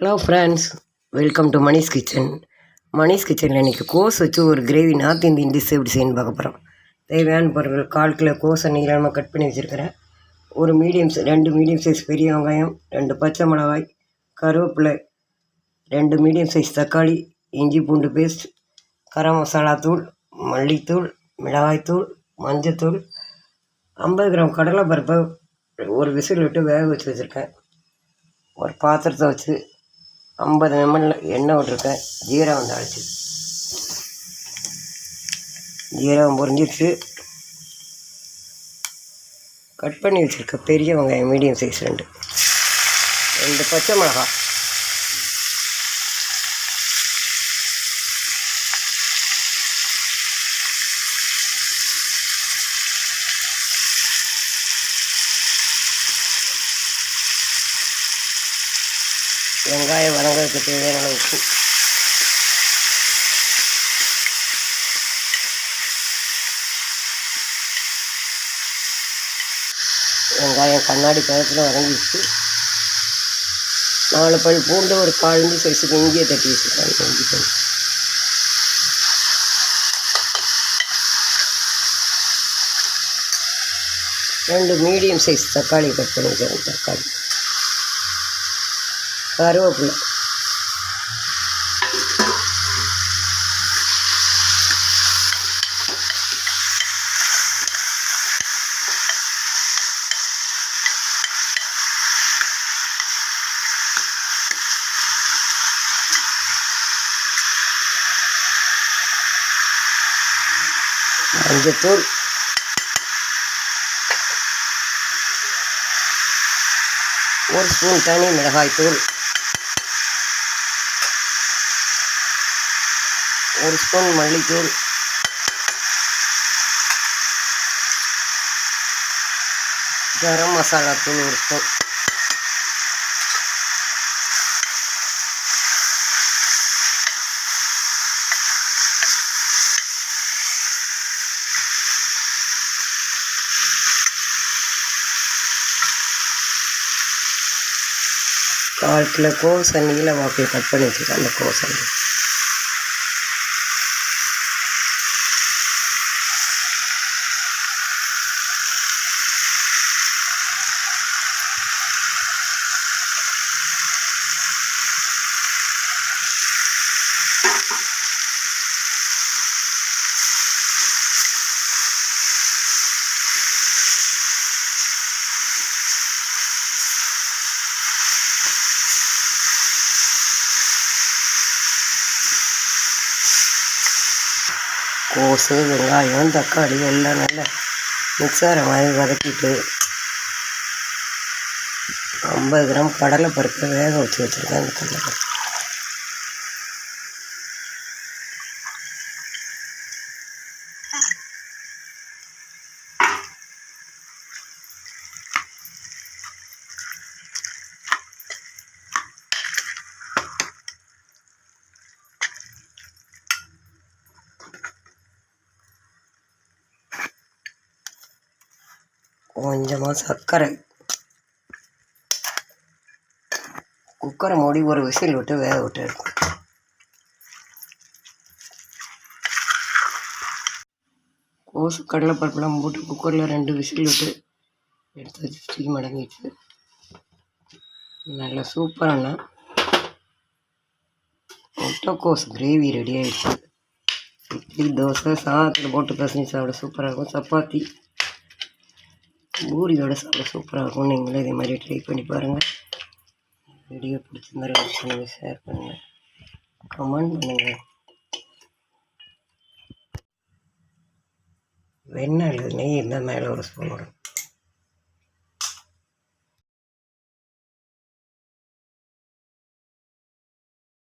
Hello friends welcome to Manish kitchen Manish கிச்சனில் இன்றைக்கி கோஸ் வச்சு ஒரு கிரேவி நார்த் இந்தியன் டிஷ் எப்படி செய்யணும் பார்க்க போகிறோம் தேவையான பொருட்கள் கால் கிலோ கோஸை நீளமாக கட் பண்ணி வச்சுருக்கிறேன். ஒரு மீடியம் ரெண்டு மீடியம் சைஸ் பெரிய வெங்காயம் ரெண்டு பச்சை மிளகாய் கருவேப்பிலை ரெண்டு மீடியம் சைஸ் தக்காளி இஞ்சி பூண்டு பேஸ்ட் கரம் மசாலா தூள் மல்லித்தூள் மிளகாய்த்தூள் மஞ்சத்தூள் ஐம்பது கிராம் கடலைப்பருப்பை ஒரு விசில் விட்டு வேக வச்சு வச்சுருக்கேன். ஒரு பாத்திரத்தை வச்சு ஐம்பது எம்எல் எண்ணெய் விட்ருக்கேன் ஜீரகம் தாளிச்சு ஜீரகம் பொறிஞ்சிருச்சு கட் பண்ணி வச்சுருக்க பெரிய வெங்காயம் மீடியம் சைஸ் ரெண்டு. ரெண்டு பச்சை மிளகாய். வெங்காயம் வதங்கிறதுக்கு தேவையான உப்பு. வெங்காயம் கண்ணாடி பழத்தில் வதங்கிடுச்சு நாலு பல் பூண்டு ஒரு காலஞ்சு சைஸுக்கு இஞ்சியை தட்டி வச்சுருக்காங்க இஞ்சி பல் ரெண்டு மீடியம் சைஸ் தக்காளி கட் பண்ணி வச்சுருக்கேன். தக்காளி. கருவேப்பிலை மஞ்சத்தூள் ஒரு ஸ்பூன் தனி மிளகாய்த்தூள் ஒரு ஸ்பூன் மல்லித்தூள். கரம் மசாலா தூள் ஒரு ஸ்பூன். கால் கிலோ கோசை நீல வாக்கில் கட் பண்ணி வச்சுருக்கேன் அந்த கோசு வெங்காயம் தக்காளி எல்லாம் நல்லா மிக்ஸ் மாதிரி வதக்கிட்டு ஐம்பது கிராம் கடலை பருப்பை வேக வச்சு வச்சுருக்கேன் அந்த கடலை கொஞ்சமாக சர்க்கரை. குக்கரை மூடி ஒரு விசில் விட்டு வேக விட்டு இருக்கும் கோசு கடலைப்பருப்புலாம் போட்டு குக்கரில் ரெண்டு விசில் விட்டு எடுத்து வச்சு ஸ்டீம் அடங்கிட்டு நல்லா சூப்பரான முட்டைக்கோஸ் கிரேவி ரெடி ஆகிடுச்சு இட்லி தோசை சாதத்தில் போட்டு பசங்க சாப்பிட சூப்பராக இருக்கும். சப்பாத்தி. பூரியோட சாப்பிட சூப்பராக இருக்கும் நீங்களும் இதே மாதிரி ட்ரை பண்ணி பாருங்கள் வீடியோ பிடிச்சிருந்தா லைக் பண்ணுங்கள் ஷேர் பண்ணுங்கள் கமெண்ட் பண்ணுங்கள் வெண்ணெய் அல்லது நெய் இருந்தால் மேலே ஒரு ஸ்பூன் வரும்.